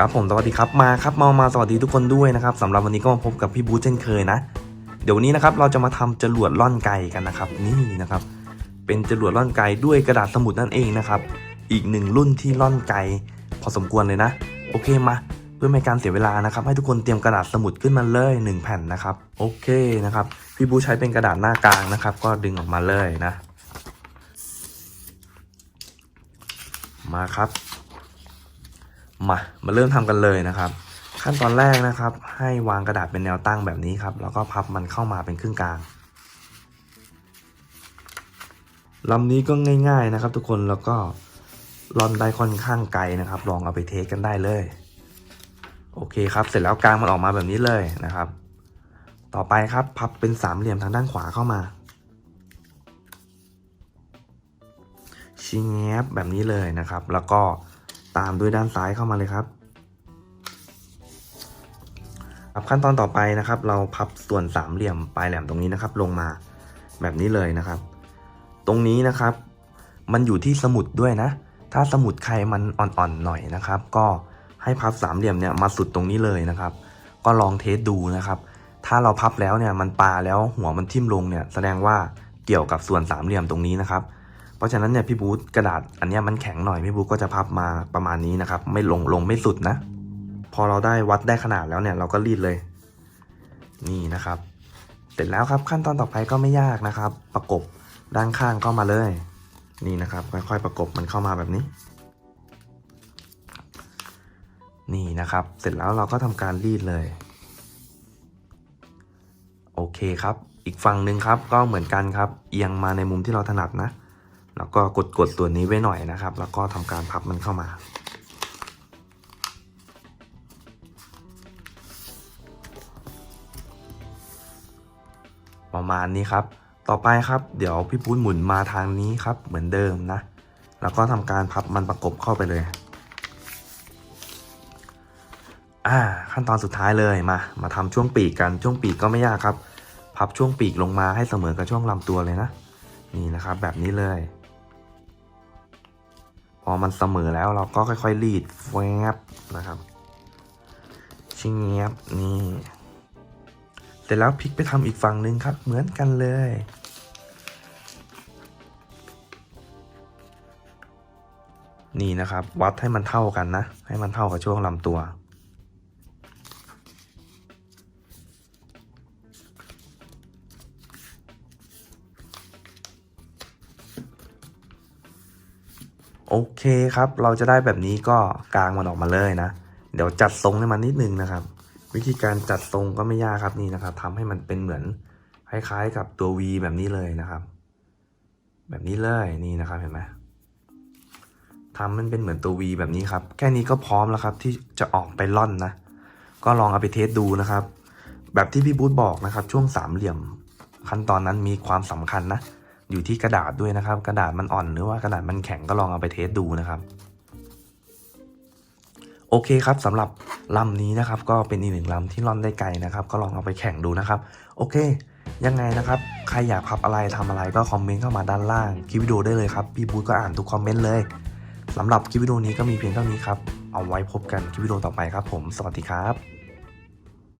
ครับผมสวัสดีครับมาครับมามาสวัสดีทุกคนด้วยนะครับสำหรับวันนี้ก็มาพบกับพี่บูธเช่นเคยนะ เดี๋ยววันนี้นะครับเราจะมาทำจรวดล่อนไก่กันนะครับ นี่นะครับ เป็นจรวดล่อนไก่ด้วยกระดาษสมุดนั่นเองนะครับ อีกหนึ่งรุ่นที่ล่อนไก่พอสมควรเลยนะ โอเคมา เพื่อไม่ให้การเสียเวลานะครับ ให้ทุกคนเตรียมกระดาษสมุดขึ้นมาเลยหนึ่งแผ่นนะครับ โอเคนะครับพี่บูใช้เป็นกระดาษหน้ากลางนะครับ ก็ดึงออกมาเลยนะ มาครับ มามาเริ่มทำกันเลยนะครับ ขั้นตอนแรกนะครับ ให้วางกระดาษเป็นแนวตั้งแบบนี้ครับ แล้วก็พับมันเข้ามาเป็นครึ่งกลางลำนี้ก็ง่าย ๆนะครับ ทุกคนแล้วก็ร่อนได้ค่อนข้างไกลนะครับ ลองเอาไปเทสกันได้เลย โอเคครับ เสร็จแล้วกลางมันออกมาแบบนี้เลยนะครับ ต่อไปครับพับเป็นสามเหลี่ยมทางด้านขวาเข้ามาชิงแงบแบบนี้เลยนะครับ แล้วก็ ตามด้วยด้านซ้ายเข้ามาเลยครับครับขั้นตอนต่อไปนะครับ เราพับส่วนสามเหลี่ยมปลายแหลมตรงนี้นะครับ ลงมาแบบนี้เลยนะครับ ตรงนี้นะครับ มันอยู่ที่สมุดด้วยนะ ถ้าสมุดใครมันอ่อนๆหน่อยนะครับ ก็ให้พับสามเหลี่ยมเนี่ยมาสุดตรงนี้เลยนะครับ ก็ลองเทสดูนะครับ ถ้าเราพับแล้วเนี่ยมันปลาแล้วหัวมันทิ่มลงเนี่ยแสดงว่าเกี่ยวกับส่วนสามเหลี่ยมตรงนี้นะครับ เพราะฉะนั้นเนี่ยพี่บูธกระดาษอันนี้มันแข็งหน่อยพี่บูธก็จะพับมาประมาณนี้นะครับ ไม่ลงลงไม่สุดนะ พอเราได้วัดได้ขนาดแล้วเนี่ยเราก็รีดเลย นี่นะครับ เสร็จแล้วครับขั้นตอนต่อไปก็ไม่ยากนะครับ ประกบด้านข้างเข้ามาเลย นี่นะครับ ค่อยๆประกบมันเข้ามาแบบนี้ นี่นะครับ เสร็จแล้วเราก็ทำการรีดเลย โอเคครับ อีกฝั่งหนึ่งครับก็เหมือนกันครับ เอียงมาในมุมที่เราถนัดนะ แล้วก็กดกดตัวนี้ไว้หน่อยนะครับ แล้วก็ทำการพับมันเข้ามา ประมาณนี้ครับ ต่อไปครับ เดี๋ยวพี่พูดหมุนมาทางนี้ครับ เหมือนเดิมนะ แล้วก็ทำการพับมันประกบเข้าไปเลยอ่าขั้นตอนสุดท้ายเลยมา มาทำช่วงปีกกันช่วงปีกก็ไม่ยากครับ พับช่วงปีกลงมาให้เสมอกับช่วงลำตัวเลยนะ นี่นะครับแบบนี้เลย พอมันเสมอแล้วเราก็ค่อยๆรีดแวบนะครับชิงเงียบนี่เสร็จแล้วพลิกไปทำอีกฝั่งหนึ่งครับ เหมือนกันเลย นี่นะครับ วัดให้มันเท่ากันนะ ให้มันเท่ากับช่วงลำตัว โอเคครับ เราจะได้แบบนี้ก็กางมันออกมาเลยนะ เดี๋ยวจัดทรงให้มันนิดนึงนะครับ วิธีการจัดทรงก็ไม่ยากครับนี่นะครับทำให้มันเป็นเหมือนคล้ายๆ กับตัว V แบบนี้เลยนะครับ แบบนี้เลยนี่นะครับเห็นไหมทำมันเป็นเหมือนตัว V แบบนี้ครับ แค่นี้ก็พร้อมแล้วครับ ที่จะออกไปล่อนนะ ก็ลองเอาไปเทสดูนะครับ แบบที่พี่บูธบอกนะครับ ช่วงสามเหลี่ยมขั้นตอนนั้นมีความสำคัญนะ อยู่ที่กระดาษด้วยนะครับ กระดาษมันอ่อนหรือว่ากระดาษมันแข็งก็ลองเอาไปเทสดูนะครับ โอเคครับสำหรับลำนี้นะครับ ก็เป็นอีกหนึ่งลำที่ล่อนได้ไกลนะครับ ก็ลองเอาไปแข่งดูนะครับ โอเค ยังไงนะครับ ใครอยากพับอะไรทำอะไรก็คอมเมนต์เข้ามาด้านล่างคลิปวิดีโอได้เลยครับพี่บูธก็อ่านทุกคอมเมนต์เลยสำหรับคลิปวิดีโอนี้ก็มีเพียงเท่านี้ครับเอาไว้พบกันคลิปวิดีโอต่อไปครับ ผมสวัสดีครับ